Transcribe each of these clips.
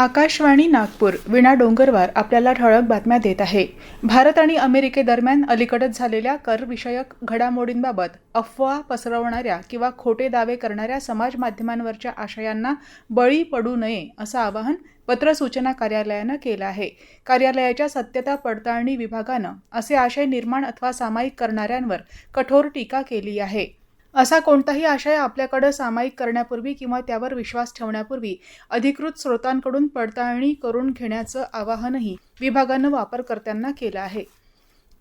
आकाशवाणी नागपूर विणा डोंगरवार आपल्याला ठळक बातम्या देत आहे. भारत आणि अमेरिकेदरम्यान अलीकडेच झालेल्या करविषयक घडामोडींबाबत अफवा पसरवणाऱ्या किंवा खोटे दावे करणाऱ्या समाज माध्यमांवरच्या आशयांना बळी पडू नये असं आवाहन पत्र सूचना कार्यालयानं केलं आहे. कार्यालयाच्या सत्यता पडताळणी विभागानं असे आशय निर्माण अथवा सामायिक करणाऱ्यांवर कठोर टीका केली आहे. असा कोणताही आशय आपल्याकडे सामायिक करण्यापूर्वी किंवा त्यावर विश्वास ठेवण्यापूर्वी अधिकृत स्रोतांकडून पडताळणी करून घेण्याचं आवाहनही विभागानं वापरकर्त्यांना केलं आहे.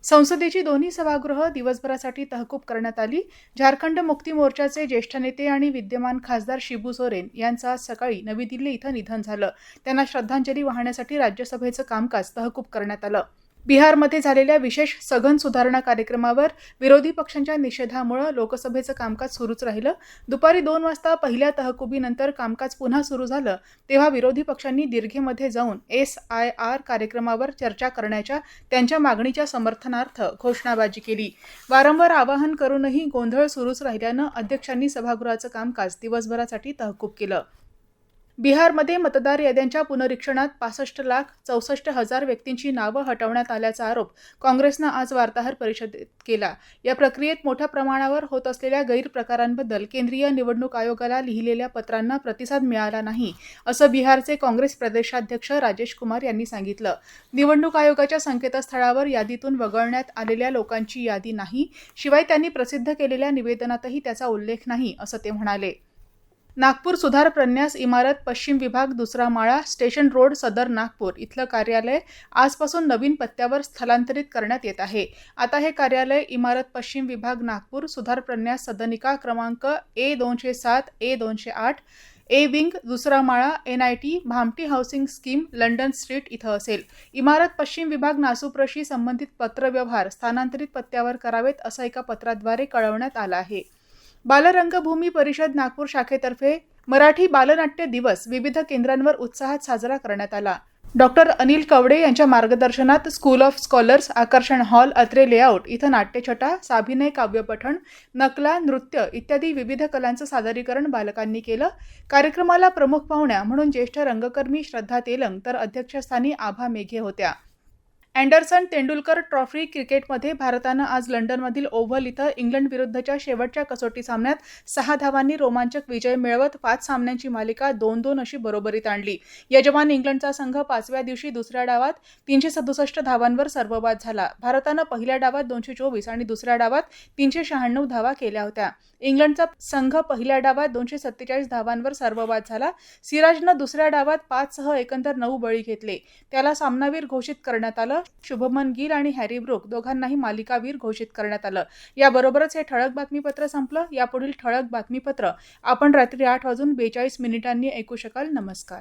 संसदेची दोन्ही सभागृह दिवसभरासाठी तहकूब करण्यात आली. झारखंड मुक्ती मोर्चाचे ज्येष्ठ नेते आणि विद्यमान खासदार शिबू सोरेन यांचं आज सकाळी नवी दिल्ली इथं निधन झालं. त्यांना श्रद्धांजली वाहण्यासाठी राज्यसभेचं कामकाज तहकूब करण्यात आलं. बिहारमध्ये झालेल्या विशेष सघन सुधारणा कार्यक्रमावर विरोधी पक्षांच्या निषेधामुळे लोकसभेचं कामकाज सुरूच राहिलं. दुपारी दोन वाजता पहिल्या तहकुबीनंतर कामकाज पुन्हा सुरू झालं तेव्हा विरोधी पक्षांनी दीर्घेमध्ये जाऊन एस आय आर कार्यक्रमावर चर्चा करण्याच्या त्यांच्या मागणीच्या समर्थनार्थ घोषणाबाजी केली. वारंवार आवाहन करूनही गोंधळ सुरूच राहिल्यानं अध्यक्षांनी सभागृहाचं कामकाज दिवसभरासाठी तहकूब केलं. बिहारमध्ये मतदार याद्यांच्या पुनरीक्षणात पासष्ट लाख चौसष्ट हजार व्यक्तींची नावं हटवण्यात आल्याचा आरोप काँग्रेसनं आज वार्ताहर परिषदेत केला. या प्रक्रियेत मोठ्या प्रमाणावर होत असलेल्या गैरप्रकारांबद्दल केंद्रीय निवडणूक आयोगाला लिहिलेल्या पत्रांना प्रतिसाद मिळाला नाही असं बिहारचे काँग्रेस प्रदेशाध्यक्ष राजेश कुमार यांनी सांगितलं. निवडणूक आयोगाच्या संकेतस्थळावर यादीतून वगळण्यात आलेल्या लोकांची यादी नाही शिवाय त्यांनी प्रसिद्ध केलेल्या निवेदनातही त्याचा उल्लेख नाही असं ते म्हणाले. नागपूर सुधार प्रन्यास इमारत पश्चिम विभाग दुसरा माळा स्टेशन रोड सदर नागपूर. इथलं कार्यालय आजपासून नवीन पत्त्यावर स्थलांतरित करण्यात येत आहे. आता हे कार्यालय इमारत पश्चिम विभाग नागपूर सुधार प्रन्यास सदनिका क्रमांक ए दोनशे सात ए दोनशे आठ ए विंग दुसरा माळा N I T Bhamti housing scheme London street इथं असेल. इमारत पश्चिम विभाग नासूप्रशी संबंधित पत्रव्यवहार स्थानांतरित पत्त्यावर करावेत असं एका पत्राद्वारे कळवण्यात आलं आहे. बालरंगभूमी परिषद नागपूर शाखेतर्फे मराठी बालनाट्य दिवस विविध केंद्रांवर उत्साहात साजरा करण्यात आला. डॉक्टर अनिल कवडे यांच्या मार्गदर्शनात school of scholars Akarshan hall Atre layout इथं नाट्यछटा साभिनय काव्यपठण नकला नृत्य इत्यादी विविध कलांचं सादरीकरण बालकांनी केलं. कार्यक्रमाला प्रमुख पाहुण्या म्हणून ज्येष्ठ रंगकर्मी श्रद्धा तेलंग तर अध्यक्षस्थानी आभा मेघे होत्या. अँडरसन तेंडुलकर ट्रॉफी क्रिकेटमध्ये भारतानं आज लंडनमधील ओव्हल इथं इंग्लंड विरुद्धच्या शेवटच्या कसोटी सामन्यात सहा धावांनी रोमांचक विजय मिळवत पाच सामन्यांची मालिका दोन दोन अशी बरोबरीत आणली. यजमान इंग्लंडचा संघ पाचव्या दिवशी दुसऱ्या डावात तीनशे सदुसष्ट धावांवर सर्वबाद झाला. भारतानं पहिल्या डावात दोनशे चोवीस आणि दुसऱ्या डावात तीनशे शहाण्णव धावा केल्या होत्या. इंग्लंडचा संघ पहिल्या डावात दोनशे सत्तेचाळीस धावांवर सर्वबाद झाला. सिराजनं दुसऱ्या डावात पाचसह एकंदर नऊ बळी घेतले. त्याला सामनावीर घोषित करण्यात आलं. आलं शुभमन गिल आणि हॅरी ब्रुक दोघांनाही मालिकावीर घोषित करण्यात आलं. याबरोबरच हे ठळक बातमीपत्र संपलं. यापुढील ठळक बातमीपत्र आपण रात्री आठ वाजून बेचाळीस मिनिटांनी ऐकू शकाल. नमस्कार.